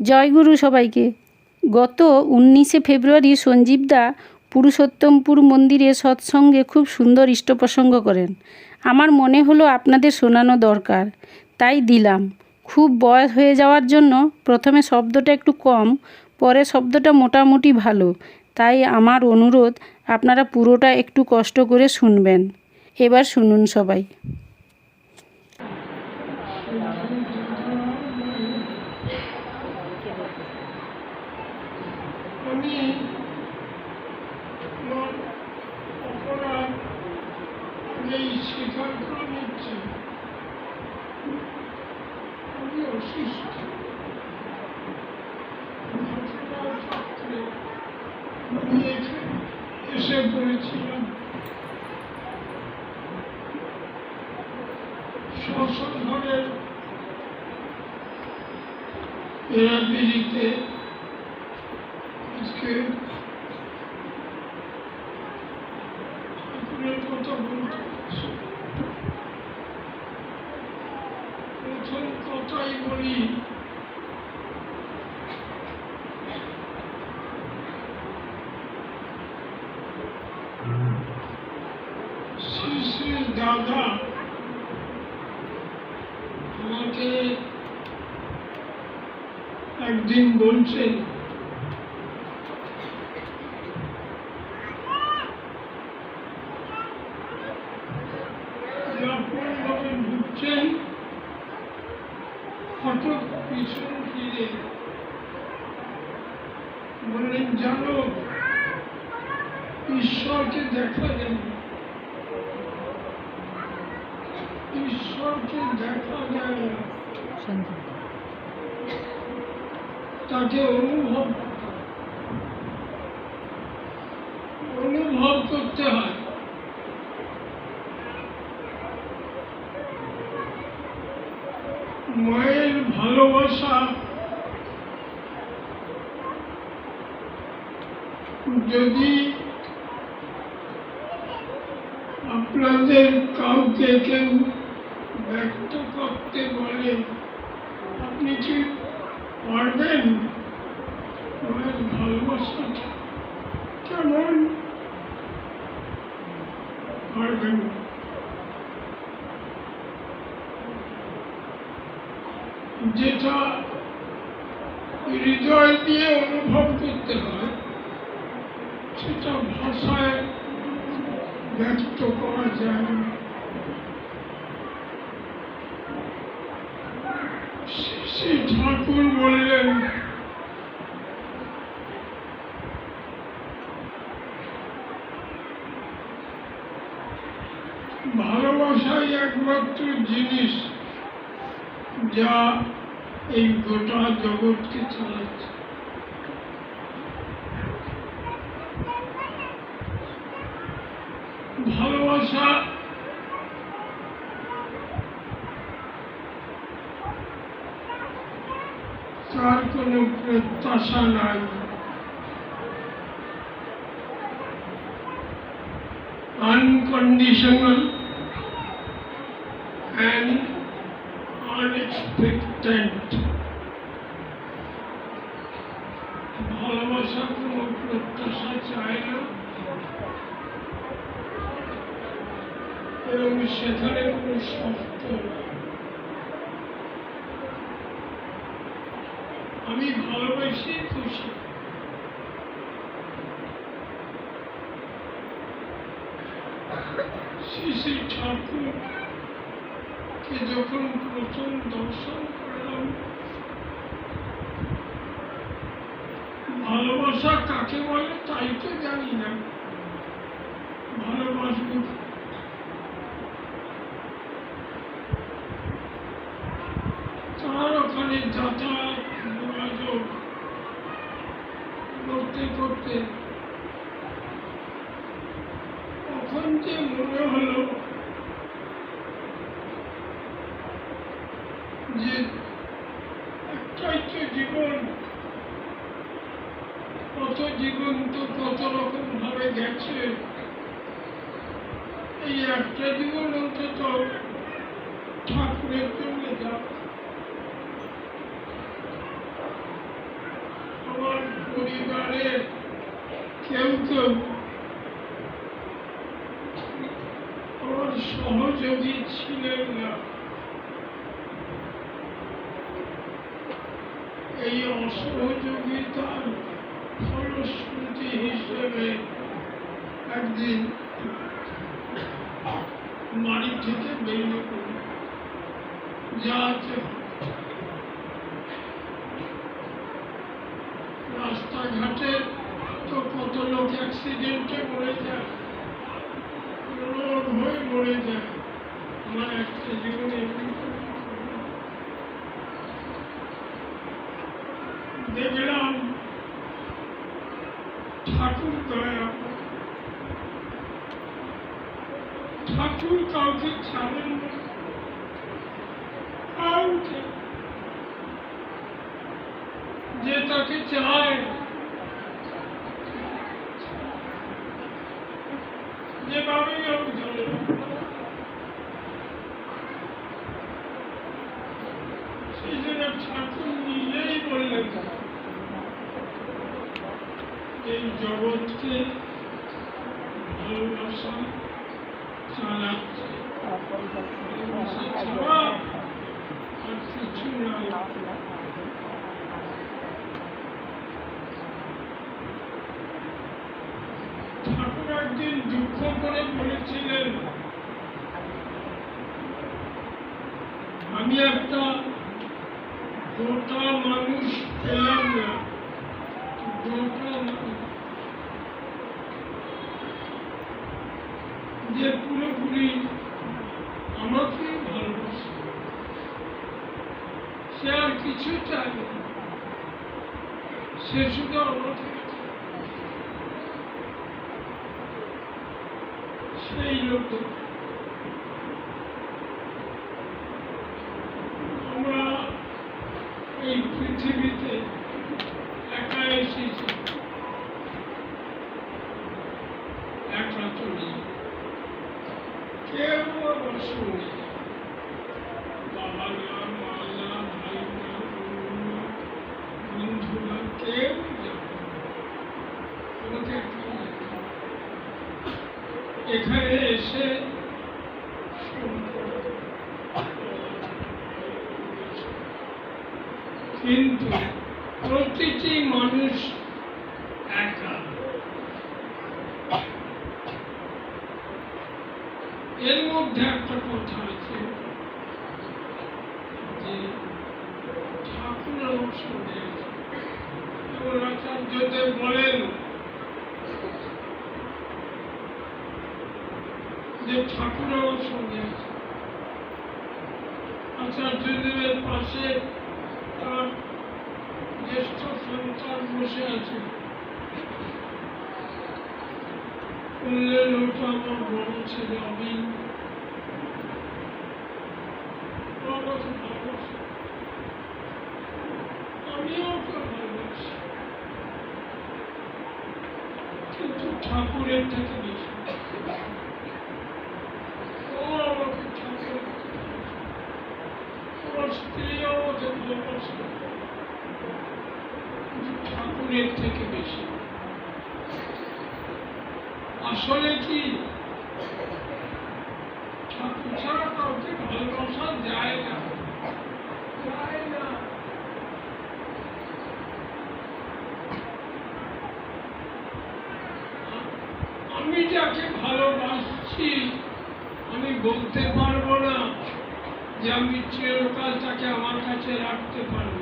জয়গুরু সবাইকে। গত উনিশে ফেব্রুয়ারি সঞ্জীবদা পুরুষোত্তমপুর মন্দিরে সৎসঙ্গে খুব সুন্দর ইষ্টপ্রসঙ্গ করেন। আমার মনে হলো আপনাদের শোনানো দরকার। তাই দিলাম। খুব বয়স হয়ে যাওয়ার জন্য প্রথমে শব্দটা একটু কম, পরে শব্দটা মোটামুটি ভালো। তাই আমার অনুরোধ, আপনারা পুরোটা একটু কষ্ট করে শুনবেন। এবার শুনুন সবাই আমি আমার অপরাধ এই স্বীকার করে নিচ্ছি আমি অসুস্থ ঘটনার সূত্রে আমি এখানে এসে পড়েছিলাম সংসদের পেরাপিরিতে আজকে ঠাকুরের কথা বলতে পারছি। প্রথম কথাই বলি শ্রী শ্রী দাদা আমাকে একদিন বলছেন ঢুকছেন হঠাৎ পিছন ফিরে বললেন, জানো, ঈশ্বরকে দেখা না। ঈশ্বরকে দেখা না তাকে অনুভব। অনুভব করতে হয় মায়ের ভালোবাসা। যদি আপনাদের কাউকে কেউ ব্যক্ত করতে বলে, আপনি কি পারবেন মায়ের ভালোবাসাটা? কেমন? পারবেন না। যেটা হৃদয় দিয়ে অনুভব করতে হয় সেটা ভাষায় ব্যক্ত করা যায় না শ্রী ঠাকুর বললেন ভালোবাসাই একমাত্র জিনিস যা এই গোটা জগৎকে চালাচ্ছে ভালোবাসা তার কোনো প্রত্যাশা নাই unconditional. আমি ভালোবাসি, খুশি। শ্রী ঠাকুরকে যখন প্রথম দর্শন করলাম, ভালোবাসা কাকে বলে তাই তো জানি না। ভালোবাসবো Dun, dun, dun, পরিবারের কেউ কেউ আমার সহযোগী ছিলেন না। এই অসহযোগিতার ফলশ্রুতি হিসেবে একদিন বাড়ি থেকে বেরিয়ে পড়ি যা আছে রাস্তাঘাটে তো কত লোক অ্যাক্সিডেন্টে মরে যায় রোগ হয়ে মরে যায় আমার একটা জীবনে এমনি করে দেখলাম ঠাকুর দয়া করে। ঠাকুর কাউকে ছাড়েন না কাউকে যে তাকে চায় যেভাবেই হোক ধরে সেই জন্য ঠাকুর নিজেই বললেন এই জগৎকে ভালোবাসা চালাচ্ছে ভালোবাসা ছাড়া আর কিছু নাই ঠাকুর একদিন দুঃখ করে বলেছিলেন আমি একটা গোটা মানুষ পেলাম না। যে পুরোপুরি আমাকে ভালোবাসে। সে আর কিছু না। সে শুধু আমাকে সেই লোক আমরা এই পৃথিবীতে একা এসেছি একা চলে যাব। কেউ আমার সঙ্গে নেই। বাবা না মা না ভাই না বোন না বন্ধু না কেউ যাবে না। আমাকে একা যেতে হবে। এখানে এসে কিন্তু প্রতিটি মানুষ একা এর মধ্যে একটা কথা আছে যে ঠাকুর আমার সঙ্গে আছে। এবং আচার্যদেব বলেন যে ঠাকুর আমার সঙ্গে আছে আচার্যদেবের পাশে তার জ্যেষ্ঠ সন্তান বসে আছে বললেন ওটা আমার বড় ছেলে অবিন ও আমাকে ভালোবাসে আমিও ওকে ভালোবাসি কিন্তু ঠাকুরের থেকে বেশি ও আমাকে ঠাকুরের থেকে ভালোবাসে। আমার স্ত্রীও আমাকে ভালোবাসে কিন্তু ঠাকুরের থেকে বেশি আসলে কি ঠাকুর ছাড়া কাউকে ভালোবাসা যায় না যায় না আমি যাকে ভালোবাসছি, আমি বলতে পারব না যে আমি চিরকাল তাকে আমার কাছে রাখতে পারব।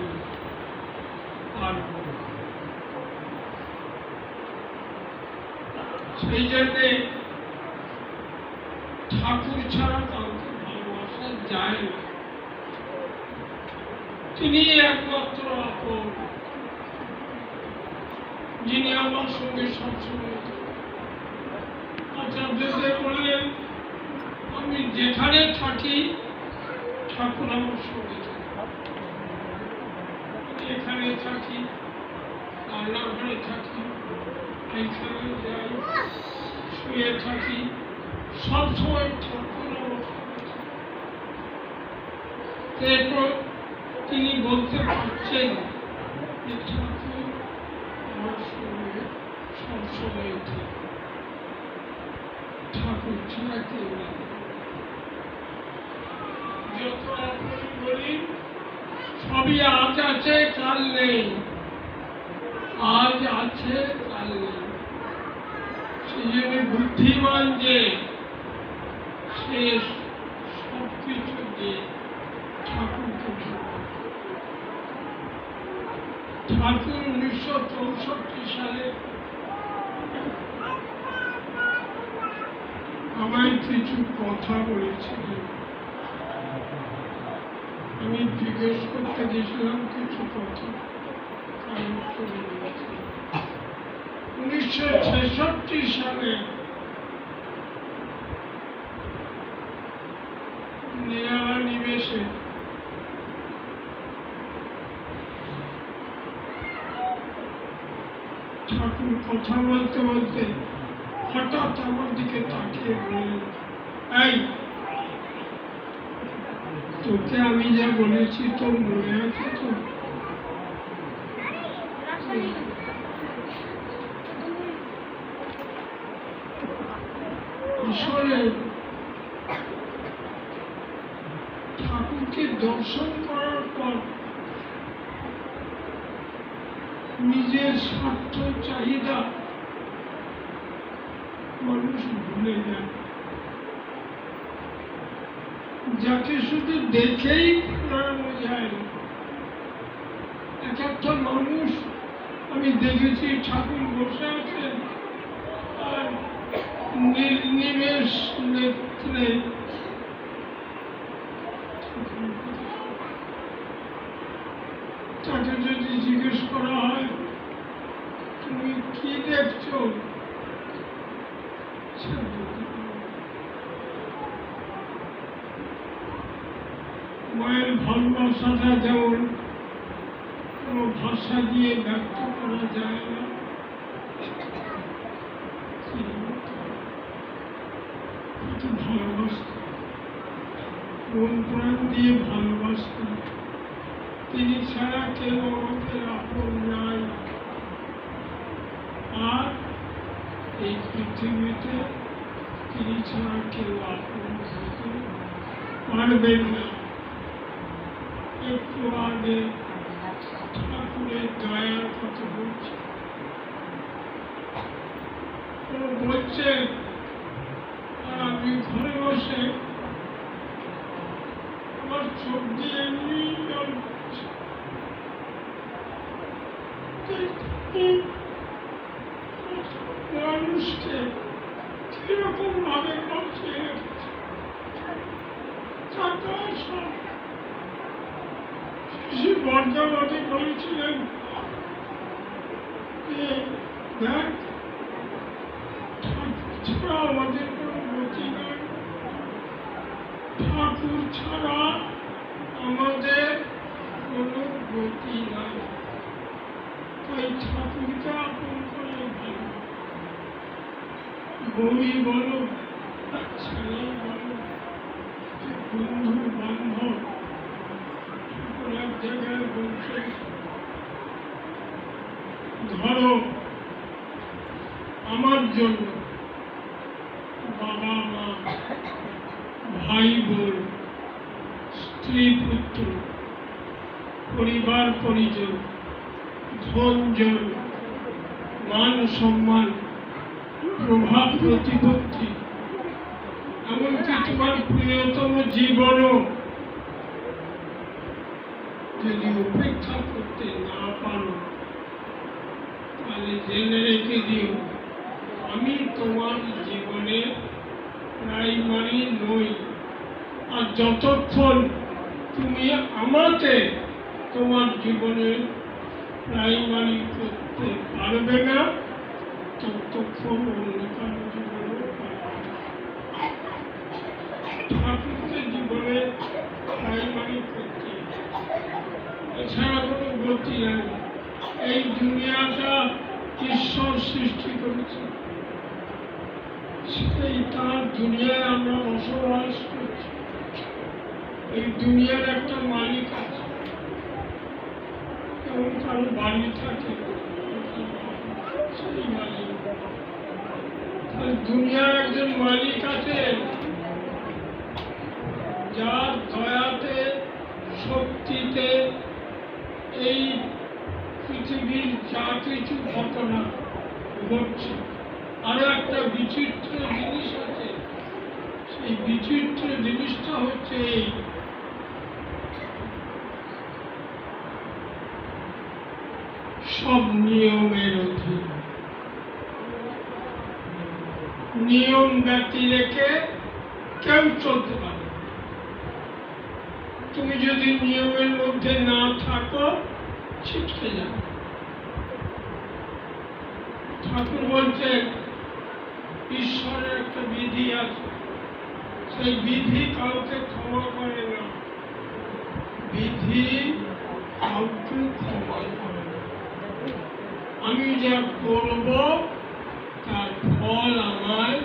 সেই জন্যে ঠাকুর ছাড়া কাউকে ভালোবাসা যায় না। তিনি একমাত্র আপন। যিনি আমার সঙ্গে সবসময় থাকেন। আচার্যদেব বললেন আমি যেখানে থাকি, ঠাকুর আমার সঙ্গে থাকে এখানে থাকি, রান্নাঘরে থাকি এইখানে যাই, শুয়ে থাকি সবসময় ঠাকুর আমার সঙ্গে থাকে। এরপর তিনি বলতে পারছেন যে ঠাকুর সবই আজ আছে, কাল নেই। আজ আছে, কাল নেই। সেজন্য বুদ্ধিমান যে, সে সব কিছু দিয়ে ঠাকুরকে ঠাকুর উনিশশো চৌষট্টি সালে আমায় কিছু কথা আমি জিজ্ঞেস করতে গেছিলাম কিছু কথা উনিশশো ছেষট্টি সালে নিরালা নিবেশে ঠাকুর কথা বলতে বলতে হঠাৎ আমার দিকে তাকিয়ে বললেন এই, তোকে আমি যা বলেছি তোর মনে আছে তো? ঠাকুরকে দর্শন করার পর নিজের স্বার্থ, চাহিদা যাকে শুধু দেখেই যায় না। এক একটা মানুষ, আমি দেখেছি ঠাকুর বসে আছেন, আর নির্নিমেষ নেত্রে তাকে যদি জিজ্ঞেস করা হয় তুমি কি দেখছ সে বলতে পারবে না। মায়ের ভালোবাসাটা যেমন কোনো ভাষা দিয়ে ব্যক্ত করা যায় না তিনি ছাড়া কেউ আমাদের আপন নাই। আর এই পৃথিবীতে তিনি ছাড়া কেউ আপন পারবেন না একটু আগে ঠাকুরের দয়ার কথা বলছে বলছে আর আমি ঘরে বসে আমার চোখ দিয়ে এমনি জল মানুষকে কীরকম ভাবে বাঁচিয়ে টাকা সব দেখ ছাড়া আমাদের কোনো গতি নাই। ঠাকুর ছাড়া আমাদের কোনো গতি নাই। তাই ঠাকুরকে আপন করে ভালো। বই বলো ছেলে বলো বন্ধু বান্ধব জায়গায় বলছে ধরো, আমার জন্য বাবা মা, ভাই বোন, স্ত্রী পুত্র, পরিবার, পরিজন ধনজন মান, সম্মান, প্রভাব, প্রতিপত্তি, এমনকি তোমার প্রিয়তম জীবনও যদি উপেক্ষা করতে না পারো তাহলে জেনে রেখে দিও আমি তোমার জীবনে প্রাইমারি নই আর যতক্ষণ তুমি আমাকে তোমার জীবনে প্রাইমারি করতে পারবে না ততক্ষণ অন্য কারও জীবনে ঠাকুরকে জীবনে প্রাইমারি করতে। এছাড়া কোনো গতি এই দুনিয়াটা ঈশ্বর সৃষ্টি করেছে। সেই তার দুনিয়ায় আমরা বসবাস করছি। এই দুনিয়ার একটা মালিক আছে। এবং কারও বাড়ি থাকে। সেই মালিক। দুনিয়ার একজন মালিক আছে। যার দয়াতে শক্তিতে এই পৃথিবীর যা কিছু ঘটনা ঘটছে, আরও একটা বিচিত্র জিনিস আছে। সেই বিচিত্র জিনিসটা হচ্ছে এই। সব নিয়মের অধীন। নিয়ম ব্যতি রেখে কেউ চলতে পারে। তুমি যদি নিয়মের মধ্যে না থাকো, ছিটকে যাবে ঠাকুর বলছেন, ঈশ্বরের একটা বিধি আছে। সেই বিধি কাউকে ক্ষমা করে না। বিধি কাউকে ক্ষমা করে না। আমি যা করব, তার ফল আমায়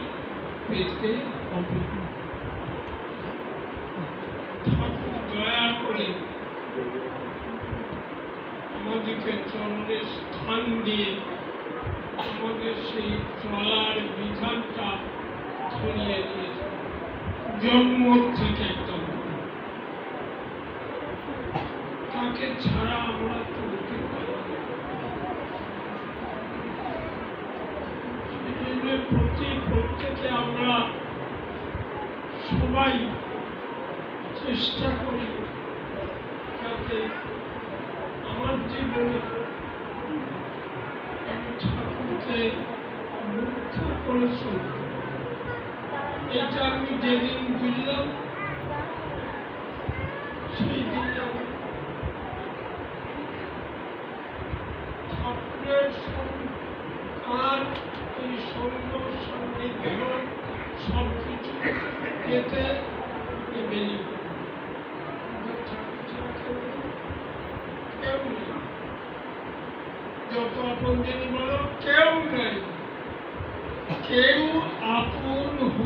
পেতে হবে ঠাকুর দয়া করে। আমাদেরকে চরণের স্থান দিয়ে আমাদের সেই চলার বিধানটা ধরিয়ে দিয়েছে। জন্ম থেকে তাকে ছাড়া আমরা চলতে পারি প্রতি প্রত্যেকে আমরা সবাই চেষ্টা করি যাতে আমার জীবনে আমি ঠাকুরকে রক্ষা করেছিল। এটা আমি যেদিন বুঝলাম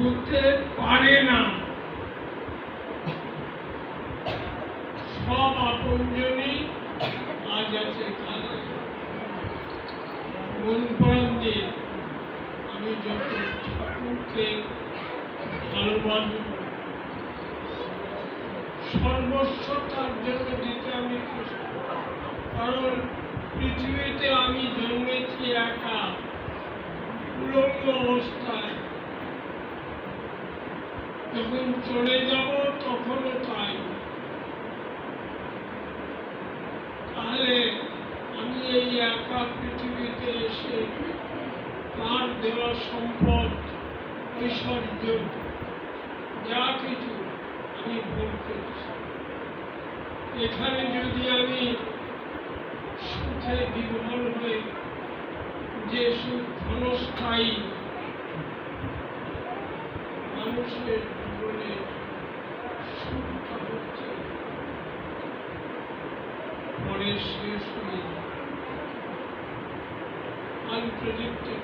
হতে পারে না। সব আপনজনই আজ আছে কাল মন প্রাণ দিয়ে আমি যত ঠাকুরকে ভালোবাসব সর্বস্ব তার জন্য দিতে আমি কারণ পৃথিবীতে আমি জন্মেছি একা। উলঙ্গ অবস্থায় যখন চলে যাব তখনও তাই তাহলে আমি এই একা পৃথিবীতে এসে তার দেওয়া সম্পদ ঐশ্বর্য যা কিছু আমি বলতে এখানে যদি আমি সুখে বিভ্রম হয়ে যে সুখ ক্ষণস্থায়ী মানুষের জীবনে সুখটা হচ্ছে পরে শেষ হয়ে আনপ্রেডিক্টেড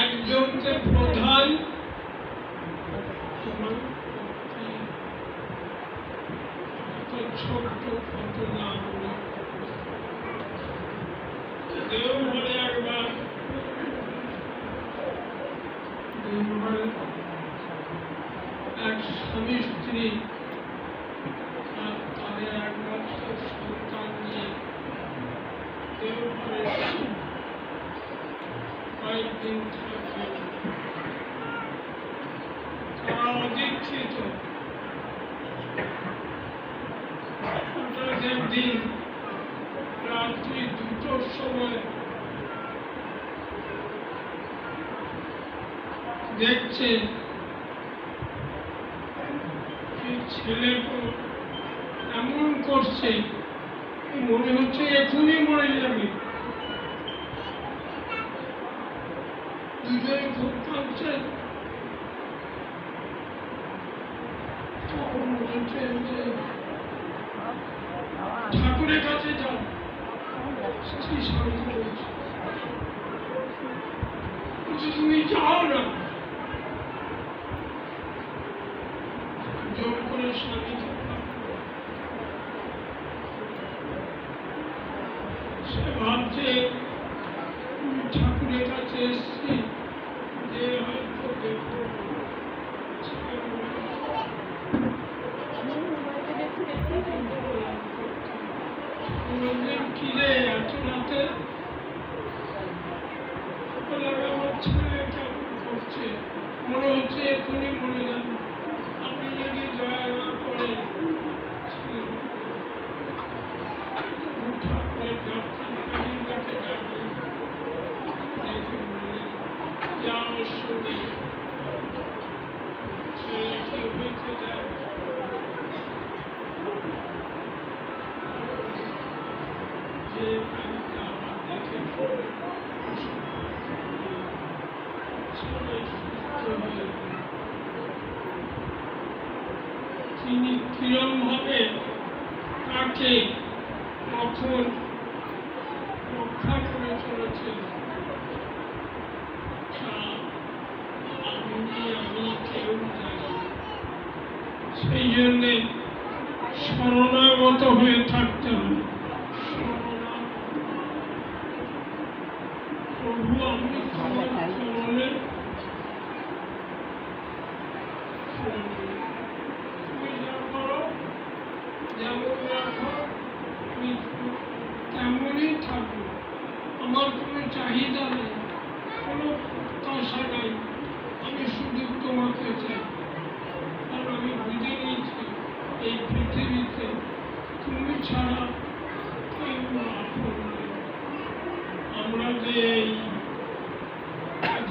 একজনকে প্রধান তোমার কত ছোট্ট কত না হলো দেওঘরে একবার দেওঘরে এক স্বামী স্ত্রী আর তাদের একমাত্র সন্তান নিয়ে দেওঘরে এসে কয়েকদিন থাকে তারা অদীক্ষিত হঠাৎ একদিন রাত্রি দুটোর সময় দেখছে। ছেলেটা এমন করছে মনে হচ্ছে এখনই মরে যাবে। ঠাকুরের কাছে যাও। তুমি যাও না। Krishna. তাকে কখন রক্ষা করে চলেছেন। সেই জন্যে শরণাগত হয়ে থাকতে হবে শরণাগত। প্রভু আপনি তোমার চরণে তুমি যা করো যেমন রাখো আমি তেমনই থাকব আমার কোনো চাহিদা নেই কোনো প্রত্যাশা নেই আমি শুধু তোমাকে চাই কারণ আমি বুঝে নিয়েছি এই পৃথিবীতে তুমি ছাড়া কেউ আপন নেই আমরা যে এই এত